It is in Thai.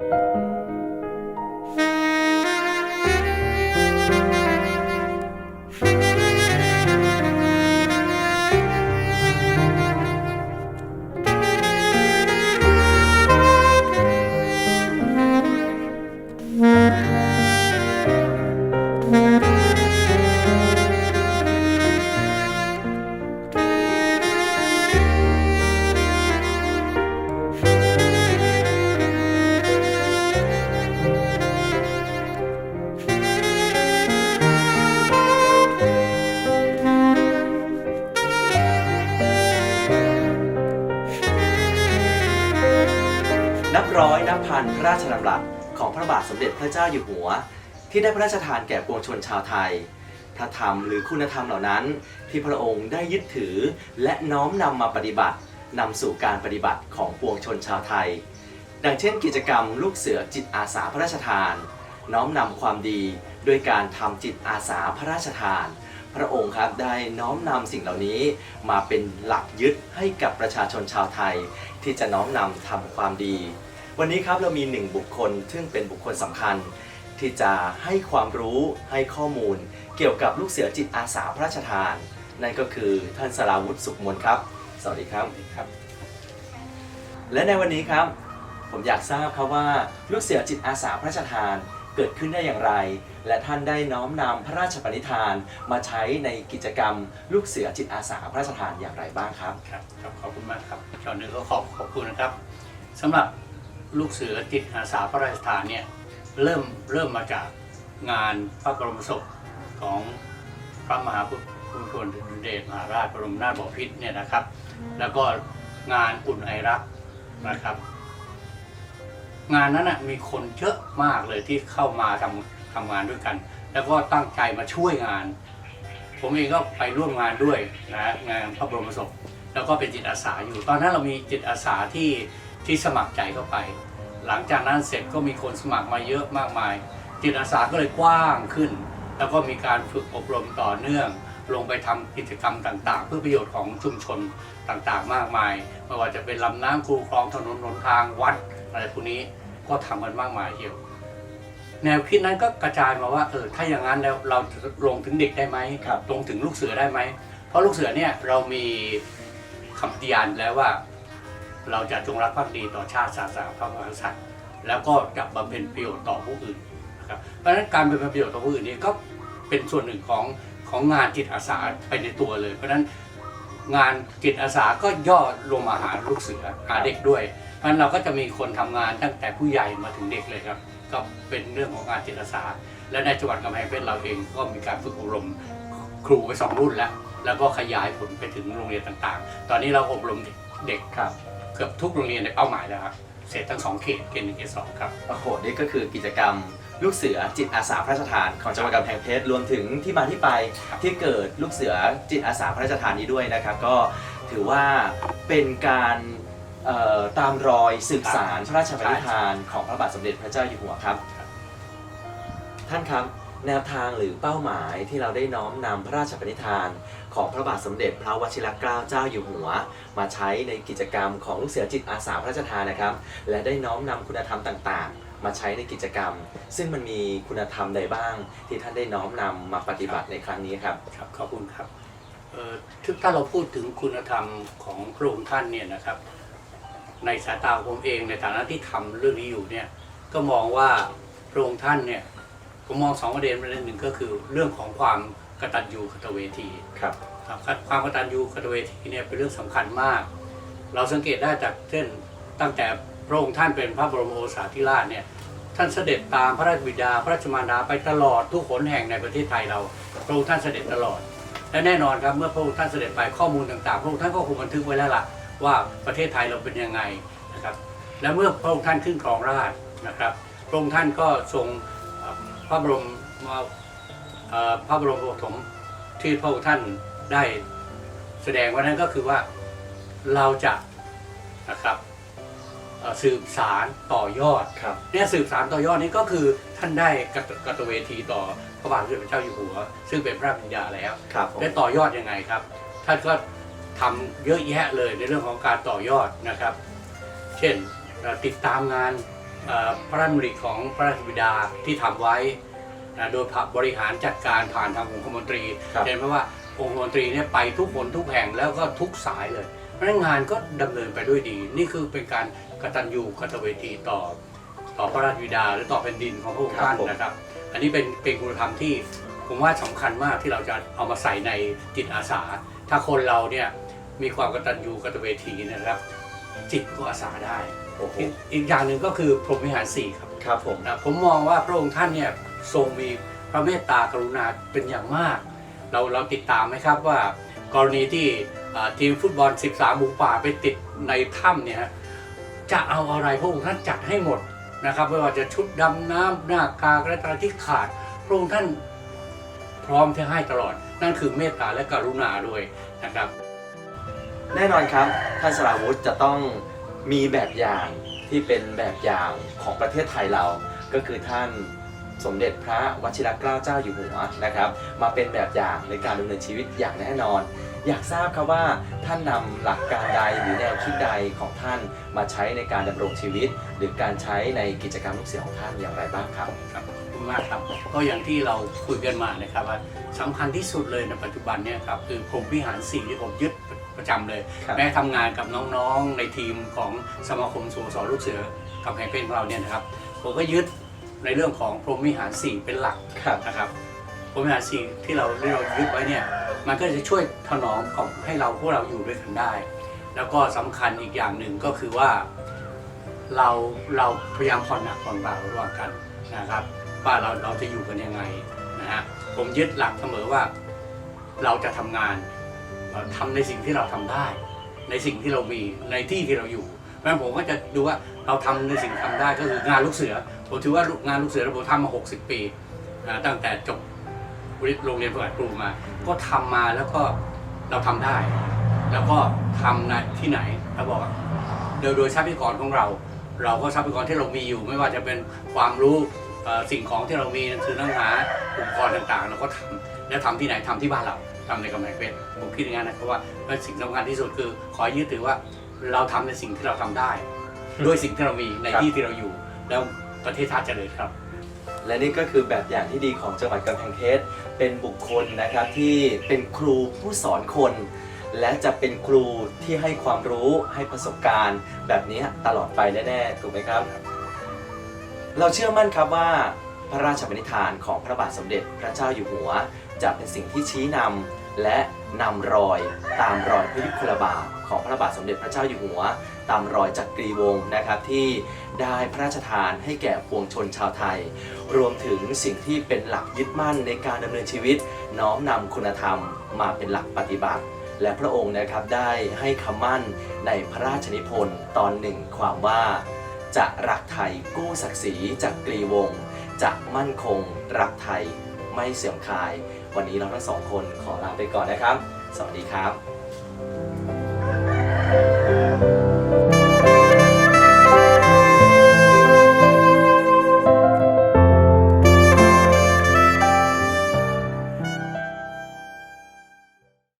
นับ ระราชดำรัสของพระบาทสมเด็จพระเจ้าอยู่หัว ที่ได้พระราชทานแก่ปวงชนชาวไทย พระธรรมหรือคุณธรรมเหล่านั้น ที่พระองค์ได้ยึดถือและน้อมนำมาปฏิบัตินำสู่การปฏิบัติของปวงชนชาวไทย ดังเช่น กิจกรรมลูกเสือจิตอาสาพระราชทาน น้อมนำความดีด้วยการทำจิตอาสาพระราชทาน พระองค์ครับได้น้อมนำสิ่งเหล่านี้ มาเป็นหลักยึดให้กับประชาชนชาวไทย ที่จะน้อมนำทำความดี วันนี้ครับเรามีหนึ่งบุคคล ซึ่งเป็นบุคคลสำคัญ ที่จะให้ความรู้ให้ข้อมูล เกี่ยวกับลูกเสือจิตอาสาพระราชทาน นั่นก็คือท่านสราวุฒิสุขมนครับ สวัสดีครับครับ และในวันนี้ครับ ผมอยากทราบครับว่าลูกเสือจิตอาสาพระราชทานเกิดขึ้นได้อย่างไร และท่านได้น้อมนำพระราชปณิธาน มาใช้ในกิจกรรม ลูกเสือจิตอาสาพระราชทานอย่างไรบ้างครับ ครับครับขอบคุณมากครับก่อนอื่นก็ขอบขอบคุณนะครับสำหรับ ลูกเสือจิตอาสาพระราชทานเนี่ยเริ่มเริ่มมาจากงานพระบรมศพของพระมหาภูมิพลอดุลยเดชมหาราชบรมนาถบพิตรเนี่ยนะครับ แล้วก็งานอุ่นไอรักนะครับ งานนั้นนะมีคนเยอะมากเลยที่เข้ามาทำทำงานด้วยกัน แล้วก็ตั้งใจมาช่วยงาน ผมเองก็ไปร่วมงานด้วยนะงานพระบรมศพแล้วก็เป็นจิตอาสาอยู่ ตอนนั้นเรามีจิตอาสาที่ ที่สมัครใจเข้าไป หลังจากนั้นเสร็จก็มีคนสมัครมาเยอะมากมาย จิตอาสาก็เลยกว้างขึ้น แล้วก็มีการฝึกอบรมต่อเนื่อง ลงไปทำกิจกรรมต่างๆ เพื่อประโยชน์ของชุมชนต่างๆ มากมายไม่ว่าจะเป็นลำน้ำคูคลองถนนหนทางวัดอะไรพวกนี้ก็ทำกันมากมายเดียวแนวคิดนั้นก็กระจายมาว่าเออถ้าอย่างนั้นแล้วเราจะลงถึงเด็กได้ไหมครับลงถึงลูกเสือได้ไหมเพราะลูกเสือเนี่ยเรามีคำปฏิญาณแล้วว่า เราจะจงรักภักดีต่อชาติศาสนาพระมหากษัตริย์ แล้วก็จะบำเพ็ญประโยชน์ต่อผู้อื่นนะครับเพราะฉะนั้นการบำเพ็ญประโยชน์ต่อผู้อื่นนี่ก็เป็นส่วนหนึ่งของของงานจิตอาสาไปในตัวเลย เพราะฉะนั้นงานจิตอาสาก็ย่อลงมาหาลูกเสือหาเด็กด้วยเพราะฉะนั้นเราก็จะมีคนทำงานตั้งแต่ผู้ใหญ่มาถึงเด็กเลยครับ ก็เป็นเรื่องของงานจิตอาสา และในจังหวัดกำแพงเพชรเราเองก็มีการฝึกอบรมครูไปสองรุ่นแล้ว แล้วก็ขยายผลไปถึงโรงเรียนต่างๆ ตอนนี้เราอบรมเด็กครับ กือบทุกโรงเรียนในเป้าหมายแล้วครับเสร็จทั้งสองเขตเขตหนึ่งเขตสองครับ โอ้โห นี่ก็คือกิจกรรมลูกเสือจิตอาสาพระราชทานของจังหวัดกำแพงเพชรรวมถึงที่มาที่ไปครับที่เกิดลูกเสือจิตอาสาพระราชทานนี้ด้วยนะครับ ก็ถือว่าเป็นการเอ่อตามรอยสืบสารพระราชปณิธานของพระบาทสมเด็จพระเจ้าอยู่หัวครับ ท่านครับ แนวทางหรือเป้าหมายที่เราได้น้อมนำพระราชปณิธาน ของพระบาทสมเด็จพระวชิรเกล้าเจ้าอยู่หัว มาใช้ในกิจกรรมของลูกเสือจิตอาสาพระราชทานนะครับ และได้น้อมนำคุณธรรมต่างๆ มาใช้ในกิจกรรม ซึ่งมันมีคุณธรรมใดบ้าง ที่ท่านได้น้อมนำมาปฏิบัติในครั้งนี้ครับครับขอบคุณครับเอ่อถ้าถ้าเราพูดถึงคุณธรรมของพระองค์ท่านเนี่ยนะครับ ในสายตาผมเองในฐานะที่ทำเรื่องนี้อยู่เนี่ยก็มองว่าพระองค์ท่านเนี่ย ผมมองสองประเด็นประเด็นหนึ่งก็คือเรื่องของความกตัญญูกตเวทีครับครับความกตัญญูกตเวทีเนี่ยเป็นเรื่องสำคัญมาก เราสังเกตได้จากเช่นตั้งแต่พระองค์ท่านเป็นพระบรมโอรสาธิราชเนี่ยท่านเสด็จตามพระราชบิดา พระราชมารดาไปตลอดทุกหนแห่งในประเทศไทยเรา พระองค์ท่านเสด็จตลอด และแน่นอนครับเมื่อพระองค์ท่านเสด็จไปข้อมูลต่างๆ พระองค์ท่านก็คงบันทึกไว้แล้วล่ะว่าประเทศไทยเราเป็นยังไงนะครับและเมื่อพระองค์ท่านขึ้นครองราชย์นะครับพระองค์ท่านก็ทรงเอ่อ พระบรมเอ่อพระบรมโอฐมที่พระองค์ท่านได้แสดงไว้นั้นก็คือว่าเราจะนะครับเอ่อสืบสารต่อยอดครับเนี่ยสืบสารต่อยอดนี้ก็คือท่านได้กตกตเวทีต่อพระบาทสมเด็จพระเจ้าอยู่หัว ซึ่งเป็นพระปัญญาแล้วครับผมได้ต่อยอดยังไงครับ ท่านก็ทำเยอะแยะเลยในเรื่องของการต่อยอดนะครับ เช่นเอ่อติดตามงานเอ่อ พระราชดำริของพระราชบิดาที่ทำไว้นะโดยบริหารจัดการผ่านทางองคมนตรีครับเห็นไหมว่าองคมนตรีเนี่ยไปทุกคนทุกแห่งแล้วก็ทุกสายเลยเพราะฉะนั้นงานก็ดำเนินไปด้วยดี นี่คือเป็นการกตัญญูกตเวทีต่อ ต่อพระราชบิดาหรือต่อแผ่นดินของพระองค์ท่านนะครับ อันนี้เป็นเป็นคุณธรรมที่ผมว่าสำคัญมากที่เราจะเอามาใส่ในจิตอาสา ถ้าคนเราเนี่ยมีความกตัญญูกตเวทีนะครับ จิตก็อาสาได้ โอ้โหอีกอีกอย่างหนึ่งก็คือพรหมวิหารสี่ครับครับผม นะผมมองว่าพระองค์ท่านเนี่ยทรงมีพระเมตตากรุณาเป็นอย่างมาก เราเราติดตามไหมครับว่ากรณีที่อ่าทีมฟุตบอล 13หมูป่าไปติดในถ้ำเนี่ยฮะจะเอาอะไรพระองค์ท่านจัดให้หมดนะครับไม่ว่าจะชุดดำน้ำหน้ากากและตาที่ขาด พระองค์ท่านพร้อมที่ให้ตลอด นั่นคือเมตตาและกรุณาด้วยนะครับ แน่นอนครับ ท่านสราวุธจะต้องมีแบบอย่างที่เป็นแบบอย่างของประเทศไทยเรา ก็คือท่านสมเด็จพระวชิรเกล้าเจ้าอยู่หัวนะครับ มาเป็นแบบอย่างในการดำเนินชีวิตอย่างแน่นอน อยากทราบครับว่าท่านนำหลักการใดหรือแนวคิดใดของท่านมาใช้ในการดำรงชีวิต หรือการใช้ในกิจกรรมลูกเสือของท่านอย่างไรบ้างครับครับขอบคุณมากครับก็อย่างที่เราคุยกันมานะครับว่าสำคัญที่สุดเลยในปัจจุบันเนี่ยครับคือพรมวิหารสี่ที่ผมยึด ประจำเลย ครับ แม้ทำงานกับน้องๆในทีมของสมาคมสโมสรลูกเสือกำแพงเพชรของเราเนี่ยนะครับผมก็ยึดในเรื่องของพรหมวิหารสี่เป็นหลัก ครับ นะครับพรหมวิหารสี่ที่เราที่เรายึดไว้เนี่ยมันก็จะช่วยถนอมของให้เราพวกเราอยู่ด้วยกันได้ แล้วก็สำคัญอีกอย่างหนึ่งก็คือว่าเราเราพยายามผ่อนหนักผ่อนเบาระหว่างกันนะครับว่าเราเราจะอยู่กันยังไงนะฮะผมยึดหลักเสมอว่าเราจะทำงานเอ่อ ทำในสิ่งที่เราทำได้ ในสิ่งที่เรามีในที่ที่เราอยู่เพราะฉะนั้ผมก็จะดูว่าเราทำในสิ่งที่ทำได้ก็คืองานลูกเสือผมถือว่างานลูกเสือผมทำมา 60 ปีตั้งแต่จบโรงเรียนประวัติครูมา ก็ทำมาแล้วก็เราทำได้ แล้วก็ทำในที่ไหนเราบอกโดยโดยทรัพยากรของเรา เราก็ทรัพยากรที่เรามีอยู่ ไม่ว่าจะเป็นความรู้สิ่งของที่เรามีหนังสือนังหาอุปกรณ์ต่างๆ เราก็ทำและทำที่ไหนทำที่บ้านเรา ทำในกำแพงเพชรผมคิดอย่างนั้นนะครับว่าสิ่งสำคัญที่สุดคือ ขอยึดถือว่าเราทำในสิ่งที่เราทำได้ ด้วยสิ่งที่เรามีในครับที่ที่เราอยู่ แล้วประเทศชาติเจริญครับ และนี่ก็คือแบบอย่างที่ดีของจังหวัดกำแพงเพชรเป็นบุคคลนะครับที่เป็นครูผู้สอนคน และจะเป็นครูที่ให้ความรู้ให้ประสบการณ์ แบบนี้ตลอดไปแน่ๆถูกไหมครับ เราเชื่อมั่นครับว่า พระราชบัญญัติของพระบาทสมเด็จพระเจ้าอยู่หัว จะเป็นสิ่งที่ชี้นำและนำรอยตามรอยพระยุคลบาทของพระบาทสมเด็จพระเจ้าอยู่หัว ตามรอยจักรีวงศ์นะครับที่ได้พระราชทานให้แก่ปวงชนชาวไทย รวมถึงสิ่งที่เป็นหลักยึดมั่นในการดำเนินชีวิต น้อมนำคุณธรรมมาเป็นหลักปฏิบัติ และพระองค์นะครับได้ให้คำมั่นในพระราชนิพนธ์ตอนหนึ่งความว่า จะรักไทยกู้ศักดิ์ศรีจากกรีวงศ์ จะมั่นคงรักไทยไม่เสื่อมคลาย วันนี้เราทั้งสองคนขอลาไปก่อนนะครับ สวัสดีครับ